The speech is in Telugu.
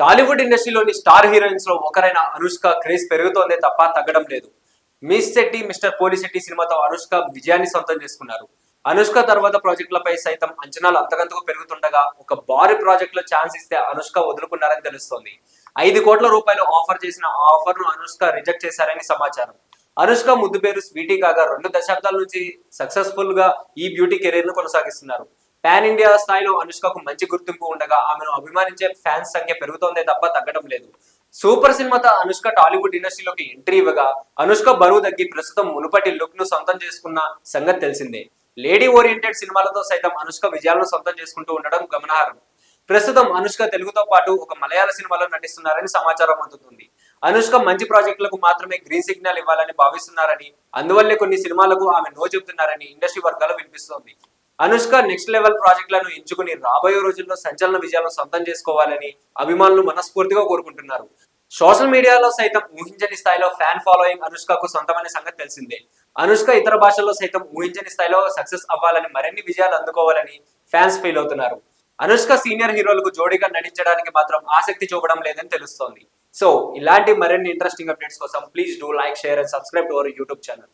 టాలీవుడ్ ఇండస్ట్రీలోని స్టార్ హీరోయిన్స్లో ఒకరైన అనుష్క క్రేజ్ పెరుగుతోందే తప్ప తగ్గడం లేదు. మిస్ శెట్టి మిస్టర్ పోలిశెట్టి సినిమాతో అనుష్క విజయాన్ని సొంతం చేసుకున్నారు. అనుష్క తర్వాత ప్రాజెక్టులపై సైతం అంచనాలు అంతకంతకు పెరుగుతుండగా ఒక భారీ ప్రాజెక్ట్లో ఛాన్స్ ఇస్తే అనుష్క వదులుకున్నారని తెలుస్తోంది. ఐదు కోట్ల రూపాయలు ఆఫర్ చేసిన ఆ ఆఫర్ను అనుష్క రిజెక్ట్ చేశారని సమాచారం. అనుష్క ముద్దు పేరు స్వీటీ కాగా రెండు దశాబ్దాల నుంచి సక్సెస్ఫుల్గా ఈ బ్యూటీ కెరీర్ను కొనసాగిస్తున్నారు. పాన్ ఇండియా స్థాయిలో అనుష్కకు మంచి గుర్తింపు ఉండగా ఆమెను అభిమానించే ఫ్యాన్స్ సంఖ్య పెరుగుతోందే తప్ప తగ్గడం లేదు. సూపర్ సినిమాతో అనుష్క టాలీవుడ్ ఇండస్ట్రీలోకి ఎంట్రీ ఇవ్వగా అనుష్క బరువు తగ్గి ప్రస్తుతం మునుపటి లుక్ను సొంతం చేసుకున్న సంగతి తెలిసిందే. లేడీ ఓరియంటెడ్ సినిమాలతో సైతం అనుష్క విజయాలను సొంతం చేసుకుంటూ ఉండడం గమనార్హం. ప్రస్తుతం అనుష్క తెలుగుతో పాటు ఒక మలయాళ సినిమాలో నటిస్తున్నారని సమాచారం అందుతుంది. అనుష్క మంచి ప్రాజెక్టులకు మాత్రమే గ్రీన్ సిగ్నల్ ఇవ్వాలని భావిస్తున్నారని అందువల్లే కొన్ని సినిమాలకు ఆమె నో చెబుతున్నారని ఇండస్ట్రీ వర్గాలు వినిపిస్తోంది. అనుష్క నెక్స్ట్ లెవెల్ ప్రాజెక్టులను ఎంచుకుని రాబోయే రోజుల్లో సంచలన విజయాలను సొంతం చేసుకోవాలని అభిమానులు మనస్ఫూర్తిగా కోరుకుంటున్నారు. సోషల్ మీడియాలో సైతం ఊహించని స్థాయిలో ఫ్యాన్ ఫాలోయింగ్ అనుష్కకు సొంతమైన సంగతి తెలిసిందే. అనుష్క ఇతర భాషల్లో సైతం ఊహించని స్థాయిలో సక్సెస్ అవ్వాలని మరిన్ని విజయాలు అందుకోవాలని ఫ్యాన్స్ ఫీల్ అవుతున్నారు. అనుష్క సీనియర్ హీరోలకు జోడీగా నటించడానికి మాత్రం ఆసక్తి చూపడం లేదని తెలుస్తోంది. సో ఇలాంటి మరిన్ని ఇంట్రెస్టింగ్ అప్డేట్స్ కోసం please do like share and subscribe to our YouTube channel